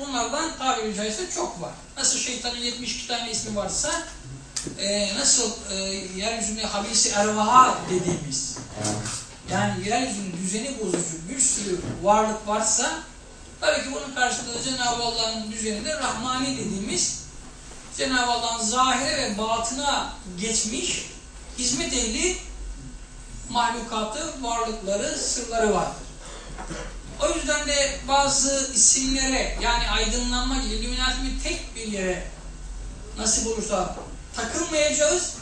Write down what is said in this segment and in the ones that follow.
Bunlardan tabiri caizse çok var. Nasıl şeytanın 72 tane ismi varsa, e, nasıl e, yeryüzünde habisi ervaha dediğimiz, yani yeryüzünün düzeni bozucu bir sürü varlık varsa, tabii ki bunun karşılığında Cenab-ı Allah'ın düzeninde Rahmani dediğimiz, Cenab-ı Allah'ın zahire ve batına geçmiş, hizmet ehli mahlukatı, varlıkları, sırları vardır. O yüzden de bazı isimlere yani aydınlanma gibi illuminatimi tek bir yere nasip olursa takılmayacağız.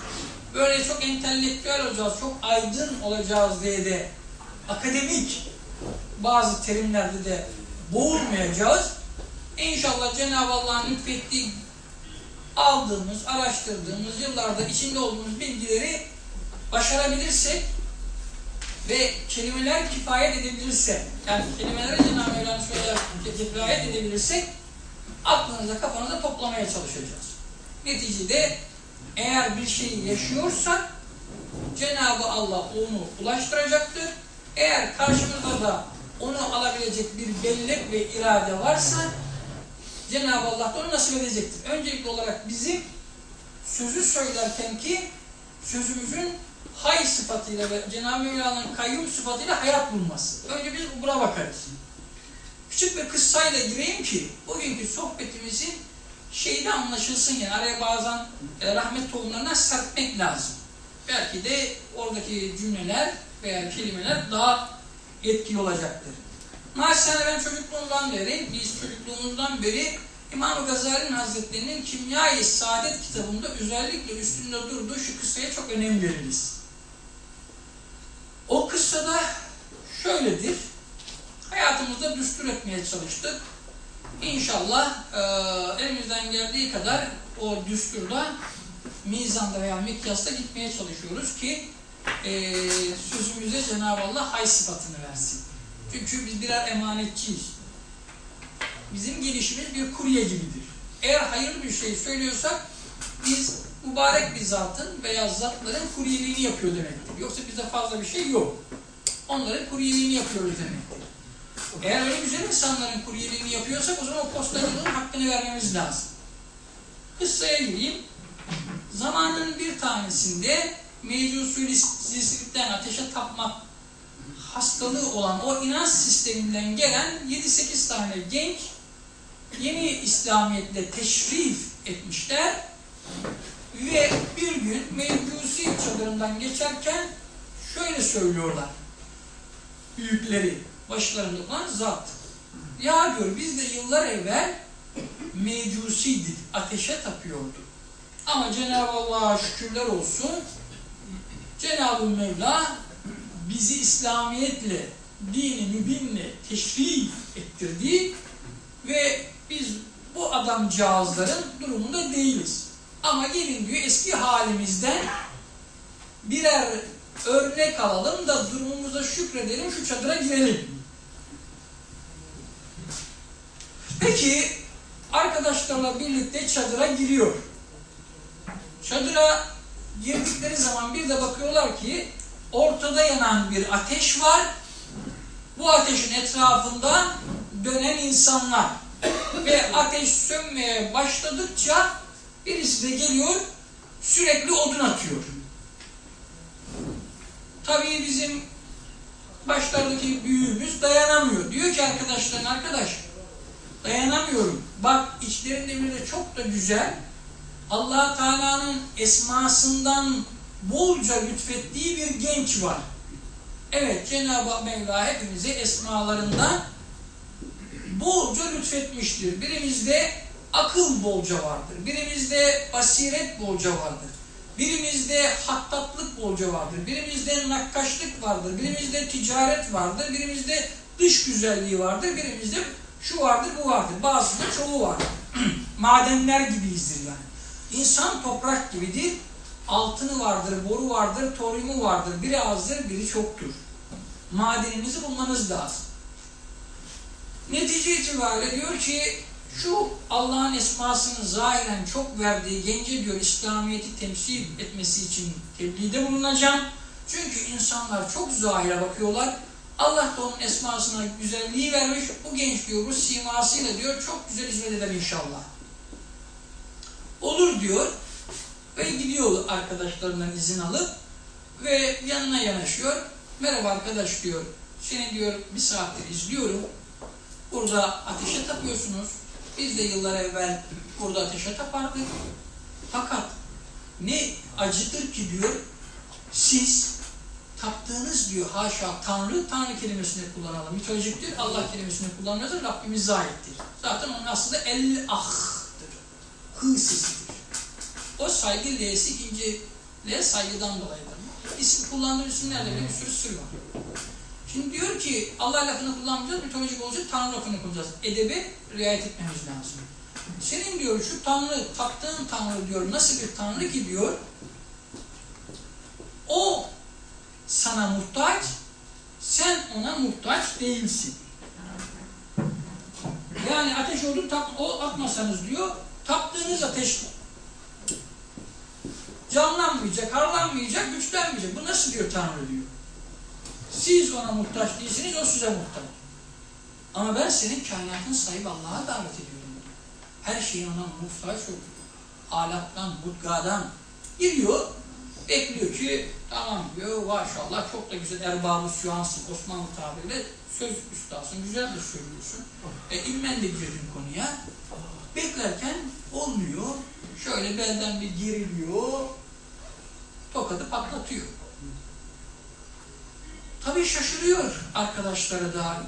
Böyle çok entelektüel olacağız, çok aydın olacağız diye de akademik bazı terimlerde de boğulmayacağız. İnşallah Cenab-ı Allah'ın lütfettiği aldığımız, araştırdığımız, yıllarda içinde olduğumuz bilgileri başarabilirsek ve kelimeler kifayet edebilirse, yani kelimeleri Cenab-ı Mevla'nın söyler kifayet edebilirsek, aklınıza, kafanıza toplamaya çalışacağız. Neticede eğer bir şeyi yaşıyorsak, Cenab-ı Allah onu ulaştıracaktır. Eğer karşımızda da onu alabilecek bir bellek ve irade varsa, Cenab-ı Allah da onu nasip edecektir. Öncelikli olarak bizim sözü söylerken ki sözümüzün hay sıfatıyla ve Cenab-ı Mevla'nın kayyum sıfatıyla hayat bulması. Önce biz buna bakarız. Küçük bir kıssayla gireyim ki bugünkü sohbetimizin şeyi anlaşılsın yani araya bazen e, rahmet tohumlarına serpmek lazım. Belki de oradaki cümleler veya kelimeler daha etkili olacaktır. Naçizane ben çocukluğumdan beri, biz çocukluğumuzdan beri İmam-ı Gazali'nin Hazretleri'nin Kimya-i Saadet kitabında özellikle üstünde durduğu şu kıssaya çok önem veririz. O kıssada şöyledir. Hayatımızda düstur etmeye çalıştık. İnşallah e, elimizden geldiği kadar o düsturda mizanda veya mikyasta gitmeye çalışıyoruz ki e, sözümüze Cenab-ı Allah hay sıfatını versin. Çünkü biz birer emanetçiyiz. Bizim gelişimiz bir kurye gibidir. Eğer hayırlı bir şey söylüyorsak biz mübarek bir zatın veya zatların kuryeliğini yapıyor demektir. Yoksa bizde fazla bir şey yok. Onların kuryeliğini yapıyoruz demektir. Eğer öyle güzel insanların kuryeliğini yapıyorsak o zaman o postacılığın hakkını vermemiz lazım. Kıssaya gireyim. Zamanın bir tanesinde mecusilikten ateşe tapmak hastalığı olan o inanç sisteminden gelen 7-8 tane genç yeni İslamiyetle teşrif etmişler. Ve bir gün Mevcusi çadırından geçerken şöyle söylüyorlar. Büyükleri başlarında olan zat. Ya diyor biz de yıllar evvel mecusiydik, ateşe tapıyorduk. Ama Cenab-ı Allah'a şükürler olsun Cenab-ı Mevla bizi İslamiyetle, dini mübinle teşrif ettirdi ve biz bu adamcağızların durumunda değiliz. Ama gelin diyor eski halimizden birer örnek alalım da durumumuza şükredelim, şu çadıra girelim. Peki arkadaşlarla birlikte çadıra giriyor. Çadıra girdikleri zaman bir de bakıyorlar ki ortada yanan bir ateş var. Bu ateşin etrafında dönen insanlar ve ateş sönmeye başladıkça birisi de geliyor sürekli odun atıyor. Tabii bizim başlardaki büyüğümüz dayanamıyor. Diyor ki arkadaşlarına arkadaş dayanamıyorum. Bak içlerinde bir de çok da güzel allah Teala'nın esmasından bolca lütfettiği bir genç var. Evet Cenab-ı Mevla hepimize esmalarından bolca lütfetmiştir. Birimizde akıl bolca vardır. Birimizde basiret bolca vardır. Birimizde hattatlık bolca vardır. Birimizde nakkaşlık vardır. Birimizde ticaret vardır. Birimizde dış güzelliği vardır. Birimizde şu vardır bu vardır. Bazısında çoğu vardır. Madenler gibiyizdir yani. İnsan toprak gibidir. Altını vardır, boru vardır, toryumu vardır. Biri azdır, biri çoktur. Madeninizi bulmanız lazım. Netice itibariyle diyor ki şu Allah'ın esmasını zahiren çok verdiği gence diyor İslamiyet'i temsil etmesi için tebliğde bulunacağım. Çünkü insanlar çok zahire bakıyorlar. Allah da onun esmasına güzelliği vermiş. Bu genç diyor bu simasıyla diyor çok güzel hizmet eder inşallah. Olur diyor ve gidiyor arkadaşlarından izin alıp ve yanına yanaşıyor. Merhaba arkadaş diyor. Seni diyor bir saattir izliyorum. Burada ateşe tapıyorsunuz. Biz de yıllar evvel burada ateşe tapardık. Fakat ne acıdır ki diyor siz taptığınız diyor haşa Tanrı, Tanrı kelimesini kullanalım. Mitolojiktir, Allah kelimesini kullanmıyordur, Rabbimize aittir. Zaten onun aslında el ah'tır. Hı sesidir. O saygı L'si ikinci L saygıdan dolayıdır. İsim kullandığı isimlerde bir sürü sır var. Şimdi diyor ki Allah lafını kullanmayacağız, mitolojik olacak, Tanrı lafını kullanacağız. Edebe riayet etmemiz lazım. Senin diyor şu Tanrı, taptığın Tanrı diyor nasıl bir Tanrı ki diyor, o sana muhtaç, sen ona muhtaç değilsin. Yani ateş oldu, tap, o atmasanız diyor, taptığınız ateş canlanmayacak, harlanmayacak, güçlenmeyecek. Bu nasıl diyor Tanrı diyor. Siz ona muhtaç değilsiniz, o size muhtaç. Ama ben senin kainatın sahibi Allah'a davet ediyorum. diyor. Her şeyin ona muhtaç oluyor. Alattan, mutgadan giriyor, bekliyor ki tamam diyor maşallah çok da güzel erbabı süyansın Osmanlı tabiriyle söz ustasın, güzel de söylüyorsun. E, ilmen de girdin konuya. Beklerken olmuyor. Şöyle belden bir geriliyor. Tokadı patlatıyor. Tabii şaşırıyor arkadaşları da,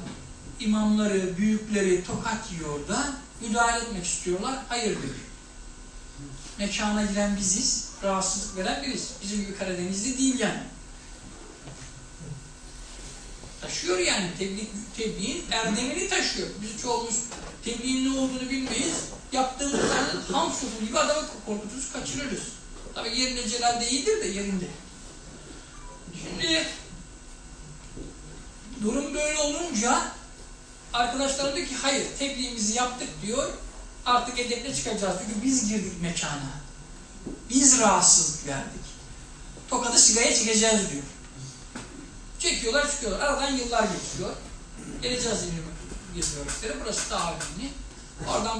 imamları, büyükleri tokat yiyor da müdahale etmek istiyorlar. Hayır diyor. Mekana giren biziz, rahatsızlık veren biriz. Bizim gibi Karadenizli değil yani. Taşıyor yani tebliğ, tebliğin erdemini taşıyor. Biz çoğumuz tebliğin ne olduğunu bilmeyiz. Yaptığımız zaman ham sofu gibi adamı korkuturuz, kaçırırız. Tabii yerinde celal değildir de yerinde. Şimdi durum böyle olunca arkadaşlarım diyor ki hayır tebliğimizi yaptık diyor. Artık edeple çıkacağız. Çünkü biz girdik mekana. Biz rahatsızlık verdik. Tokadı sigaraya çekeceğiz diyor. Çekiyorlar çıkıyorlar. Aradan yıllar geçiyor. Geleceğiz yine geziyoruz. Burası daha önemli. Oradan